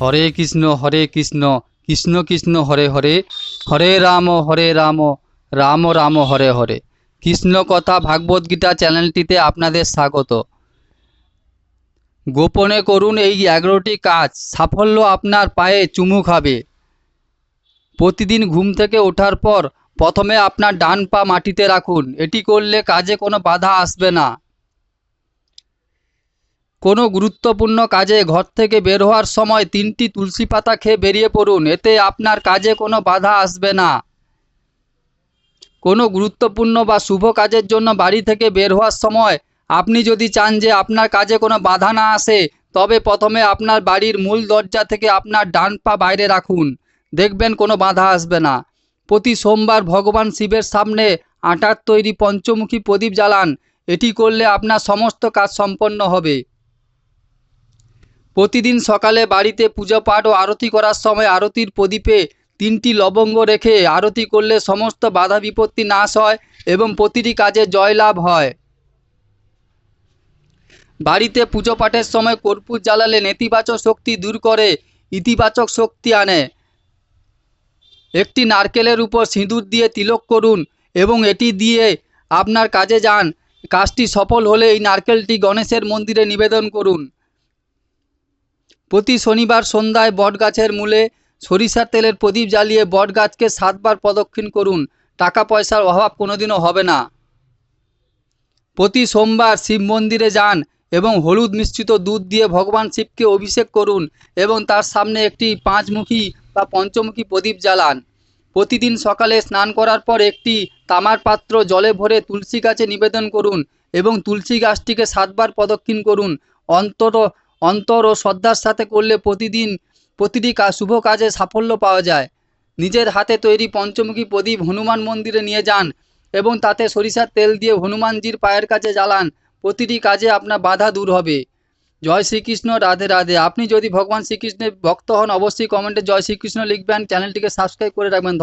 হরে কৃষ্ণ হরে কৃষ্ণ কৃষ্ণ কৃষ্ণ, হরে হরে হরে রাম হরে রাম রাম রাম, হরে হরে। কৃষ্ণ কথা ভাগবত গীতা চ্যানেলটিতে আপনাদের স্বাগত। গোপনে করুন এই এগারোটি কাজ। সাফল্য আপনার পায়ে চুমু খাবে। প্রতিদিন ঘুম থেকে ওঠার পর প্রথমে আপনার ডান পা মাটিতে রাখুন। এটি করলে কাজে কোনো বাধা আসবে না। কোনো গুরুত্বপূর্ণ কাজে ঘর থেকে বের হওয়ার সময় তিনটি তুলসী পাতা খেয়ে বেরিয়ে পড়ুন, এতে আপনার কাজে কোনো বাধা আসবে না। কোনো গুরুত্বপূর্ণ বা শুভ কাজের জন্য বাড়ি থেকে বের হওয়ার সময় আপনি যদি চান যে আপনার কাজে কোনো বাধা না আসে, তবে প্রথমে আপনার বাড়ির মূল দরজা থেকে আপনার ডান পা বাইরে রাখুন। দেখবেন কোনো বাধা আসবে না। প্রতি সোমবার ভগবান শিবের সামনে আটার তৈরি পঞ্চমুখী প্রদীপ জ্বালান। এটি করলে আপনার সমস্ত কাজ সম্পন্ন হবে। প্রতিদিন সকালে বাড়িতে পুজো পাঠ ও আরতি করার সময় আরতির প্রদীপে তিনটি লবঙ্গ রেখে আরতি করলে সমস্ত বাধা বিপত্তি নাশ হয় এবং প্রতিটি কাজে জয়লাভ হয়। বাড়িতে পুজো পাঠের সময় কর্পূর জ্বালালে নেতিবাচক শক্তি দূর করে, ইতিবাচক শক্তি আনে। একটি নারকেলের উপর সিঁদুর দিয়ে তিলক করুন এবং এটি দিয়ে আপনার কাজে যান। কাজটি সফল হলে এই নারকেলটি গণেশের মন্দিরে নিবেদন করুন। প্রতি শনিবার সন্ধ্যায় বটগাছের মূলে সরিষার তেলের প্রদীপ জ্বালিয়ে বটগাছকে সাতবার প্রদক্ষিণ করুন। টাকা পয়সার অভাব কোনোদিনও হবে না। প্রতি সোমবার শিব মন্দিরে যান এবং হলুদ মিশ্রিত দুধ দিয়ে ভগবান শিবকে অভিষেক করুন এবং তার সামনে একটি পাঁচমুখী বা পঞ্চমুখী প্রদীপ জ্বালান। প্রতিদিন সকালে স্নান করার পর একটি তামার পাত্র জলে ভরে তুলসী গাছে নিবেদন করুন এবং তুলসী গাছটিকে সাতবার প্রদক্ষিণ করুন। অন্তর অন্তর ও শ্রদ্ধার সাথে করলে প্রতিদিন প্রতিটি শুভ কাজে সাফল্য পাওয়া যায়। নিজের হাতে তৈরি পঞ্চমুখী প্রদীপ হনুমান মন্দিরে নিয়ে যান এবং তাতে সরিষার তেল দিয়ে হনুমানজির পায়ের কাছে জ্বালান। প্রতিটি কাজে আপনার বাধা দূর হবে। জয় শ্রীকৃষ্ণ, রাধে রাধে। আপনি যদি ভগবান শ্রীকৃষ্ণের ভক্ত হন, অবশ্যই কমেন্টে জয় শ্রীকৃষ্ণ লিখবেন। চ্যানেলটিকে সাবস্ক্রাইব করে রাখবেন।